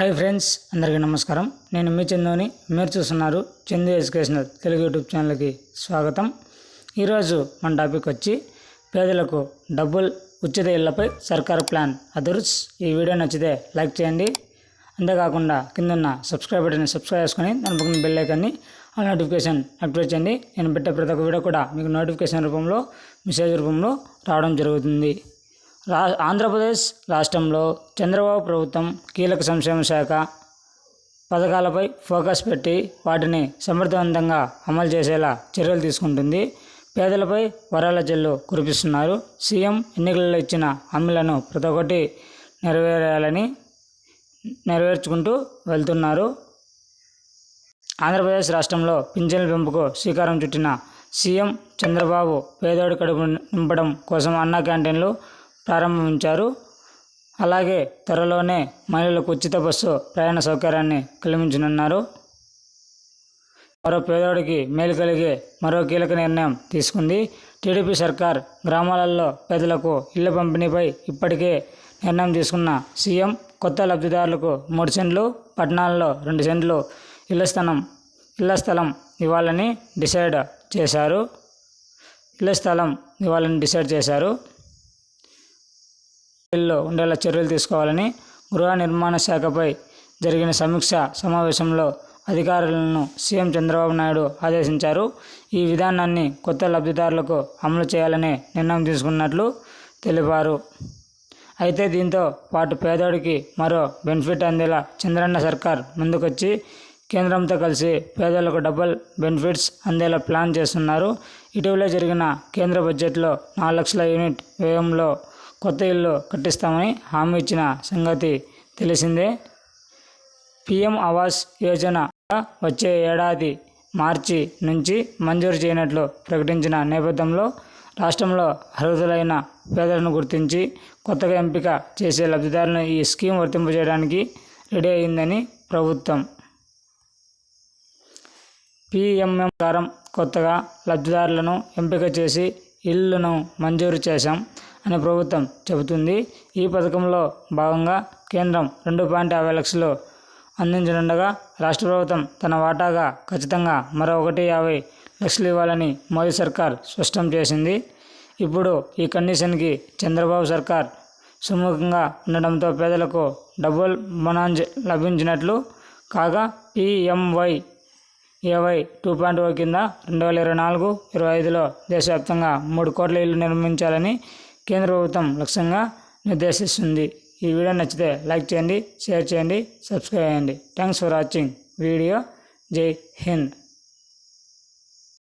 Hi friends అందరికీ నమస్కారం. నేను మీ చందుని. మీరు చూస్తున్నారు చందు ఎడ్యుకేషనల్ తెలుగు యూట్యూబ్ ఛానల్కి స్వాగతం. ఈరోజు మన టాపిక్ వచ్చి పేదలకు డబ్బుల్ ఉచిత ఇళ్ళపై సర్కార్ ప్లాన్. అదుర్స్ ఈ వీడియో నచ్చితే లైక్ చేయండి. అంతేకాకుండా కింద ఉన్న సబ్స్క్రైబ్ బటన్ సబ్స్క్రైబ్ చేసుకొని దాని పక్కన బెల్ ఐకాన్ని ఆ నోటిఫికేషన్ యాక్టివేట్ చేయండి. నేను పెట్టే ప్రతి ఒక్క వీడియో కూడా మీకు నోటిఫికేషన్ రూపంలో మెసేజ్ రూపంలో రావడం జరుగుతుంది. రా ఆంధ్రప్రదేశ్ రాష్ట్రంలో చంద్రబాబు ప్రభుత్వం కీలక సంక్షేమ శాఖ పథకాలపై ఫోకస్ పెట్టి వాటిని సమర్థవంతంగా అమలు చేసేలా చర్యలు తీసుకుంటుంది. పేదలపై వరాల జల్లు కురిపిస్తున్నారు. సీఎం ఎన్నికలలో ఇచ్చిన హామీలను ప్రతి ఒక్కటి నెరవేరాలని నెరవేర్చుకుంటూ వెళ్తున్నారు. ఆంధ్రప్రదేశ్ రాష్ట్రంలో పింఛన్ల పెంపుకు శ్రీకారం చుట్టిన సీఎం చంద్రబాబు పేదోడి కడుపు నింపడం కోసం అన్నా క్యాంటీన్లు ప్రారంభించారు. అలాగే త్వరలోనే మహిళలకు ఉచిత బస్సు ప్రయాణ సౌకర్యాన్ని కల్పించనున్నారు మరో పేదోడికి మేలు కలిగే మరో కీలక నిర్ణయం తీసుకుంది. టీడీపీ సర్కార్ గ్రామాలలో పేదలకు ఇళ్ళ పంపిణీపై ఇప్పటికే నిర్ణయం తీసుకున్న సీఎం కొత్త లబ్ధిదారులకు మూడు సెంట్లు పట్టణాల్లో రెండు సెంట్లు ఇళ్ళ స్థలం ఇళ్ళ స్థలం ఇవ్వాలని డిసైడ్ చేశారు. ఇళ్ళ స్థలం ఇవ్వాలని డిసైడ్ చేశారు. ఇళ్ళలో ఉండేలా చర్యలు తీసుకోవాలని గృహ నిర్మాణ శాఖపై జరిగిన సమీక్ష సమావేశంలో అధికారులను సీఎం చంద్రబాబు నాయుడు ఆదేశించారు. ఈ విధానాన్ని కొత్త లబ్ధిదారులకు అమలు చేయాలని నిర్ణయం తీసుకున్నట్లు తెలిపారు. అయితే దీంతో పాటు పేదోడికి మరో బెనిఫిట్ అందేలా చంద్రన్న సర్కార్ ముందుకొచ్చి కేంద్రంతో కలిసి పేదలకు డబుల్ బెనిఫిట్స్ అందేలా ప్లాన్ చేస్తున్నారు. ఇటీవలే జరిగిన కేంద్ర బడ్జెట్లో నాలుగు లక్షల యూనిట్ వ్యయంలో కొత్త ఇల్లు కట్టిస్తామని హామీ ఇచ్చిన సంగతి తెలిసిందే. పిఎం ఆవాస్ యోజన వచ్చే ఏడాది మార్చి నుంచి మంజూరు చేయనట్లు ప్రకటించిన నేపథ్యంలో రాష్ట్రంలో అర్హులైన పేదలను గుర్తించి కొత్తగా ఎంపిక చేసే లబ్ధిదారులను ఈ స్కీమ్ వర్తింపజేయడానికి రెడీ అయిందని ప్రభుత్వం. పిఎంఎం ప్రకారం కొత్తగా లబ్ధిదారులను ఎంపిక చేసి ఇళ్ళను మంజూరు చేశాం. అని ప్రభుత్వం చెబుతుంది. ఈ పథకంలో భాగంగా కేంద్రం రెండు పాయింట్ యాభై లక్షలు అందించనుండగా రాష్ట్ర ప్రభుత్వం తన వాటాగా ఖచ్చితంగా మరో ఒకటి యాభై లక్షలు ఇవ్వాలని మోదీ సర్కార్ స్పష్టం చేసింది. ఇప్పుడు ఈ కండిషన్కి చంద్రబాబు సర్కార్ సుముఖంగా ఉండడంతో పేదలకు డబుల్ బొనాంజ్ లభించినట్లు కాగా PMY AY two point O కింద రెండు వేల ఇరవై నాలుగు ఇరవై ఐదులో దేశవ్యాప్తంగా మూడు కోట్ల ఇల్లు నిర్మించాలని కేంద్ర ప్రభుత్వం లక్ష్యంగా నిర్దేశిస్తుంది. ఈ వీడియో నచ్చితే లైక్ చేయండి షేర్ చేయండి సబ్స్క్రైబ్ చేయండి. థ్యాంక్స్ ఫర్ వాచింగ్ వీడియో జై హింద్.